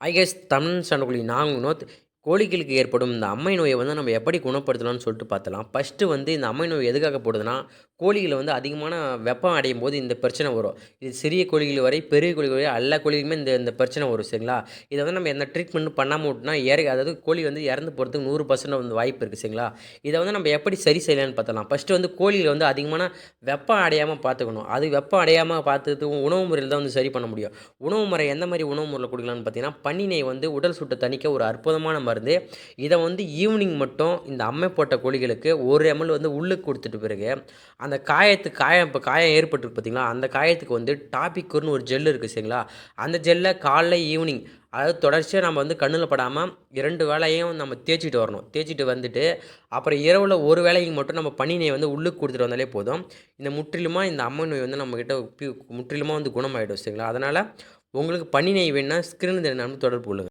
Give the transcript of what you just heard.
ஐகேஸ் தமிழ் சண்டக்குழி நான் வினோத் கோழிகளுக்கு ஏற்படும் இந்த அம்மை நோயை வந்து நம்ம எப்படி குணப்படுத்தலாம்னு சொல்லிட்டு பார்த்தலாம். ஃபஸ்ட்டு வந்து இந்த அம்மை நோய் எதுக்காக போடுதுன்னா கோழிகள் வந்து அதிகமான வெப்பம் அடையும் போது இந்த பிரச்சனை வரும். இது சிறிய கோழிகள் வரை பெரிய கோழிகள் வரை எல்லா கோழிகளுமே இந்த இந்த பிரச்சனை வரும் சரிங்களா? இதை வந்து நம்ம எந்த ட்ரீட்மெண்ட் பண்ணாமல் விட்டுனா ஏற அதாவது கோழி வந்து இறந்து போகிறதுக்கு நூறு பர்சன்ட் வந்து வாய்ப்பு இருக்குது சரிங்களா? இதை வந்து நம்ம எப்படி சரி செய்யலாம்னு பார்த்தலாம். ஃபஸ்ட்டு வந்து கோழிகள் வந்து அதிகமான வெப்பம் அடையாமல் பார்த்துக்கணும். அது வெப்பம் அடையாமல் பார்த்துட்டு உணவு முறையில் தான் வந்து சரி பண்ண முடியும். உணவு முறை எந்த மாதிரி உணவு முறையில் கொடுக்கலான்னு பார்த்தீங்கன்னா பன்னினை வந்து உடல் சுட்டை தணிக்க ஒரு அற்புதமான மருந்து. இதை வந்து ஈவினிங் மட்டும் இந்த அம்மை போட்ட கோழிகளுக்கு ஒரு எம்எல் வந்து உள்ளுக்கு கொடுத்துட்டு பிறகு அந்த காயத்துக்கு காயம் இப்போ காயம் ஏற்பட்டுருக்கு பார்த்தீங்களா அந்த காயத்துக்கு வந்து டாபிக்குன்னு ஒரு ஜெல் இருக்குது சரிங்களா? அந்த ஜெல்லை காலைல ஈவினிங் அதாவது தொடர்ச்சியாக நம்ம வந்து கண்ணில் படாமல் இரண்டு வேலையும் நம்ம தேய்ச்சிட்டு வரணும். தேய்ச்சிட்டு வந்துட்டு அப்புறம் இரவில் ஒரு வேலைக்கு மட்டும் நம்ம பனிநீரை வந்து உள்ளுக்கு கொடுத்துட்டு வந்தாலே போதும். இந்த முற்றிலுமாக இந்த அம்மை நோய் வந்து நம்மக்கிட்ட முற்றிலுமாக வந்து குணமாயிடும் சரிங்களா? அதனால் உங்களுக்கு பனி நெய் வேணுன்னா ஸ்க்ரீன் நம்ம தொடர்பு கொள்ளுங்கள்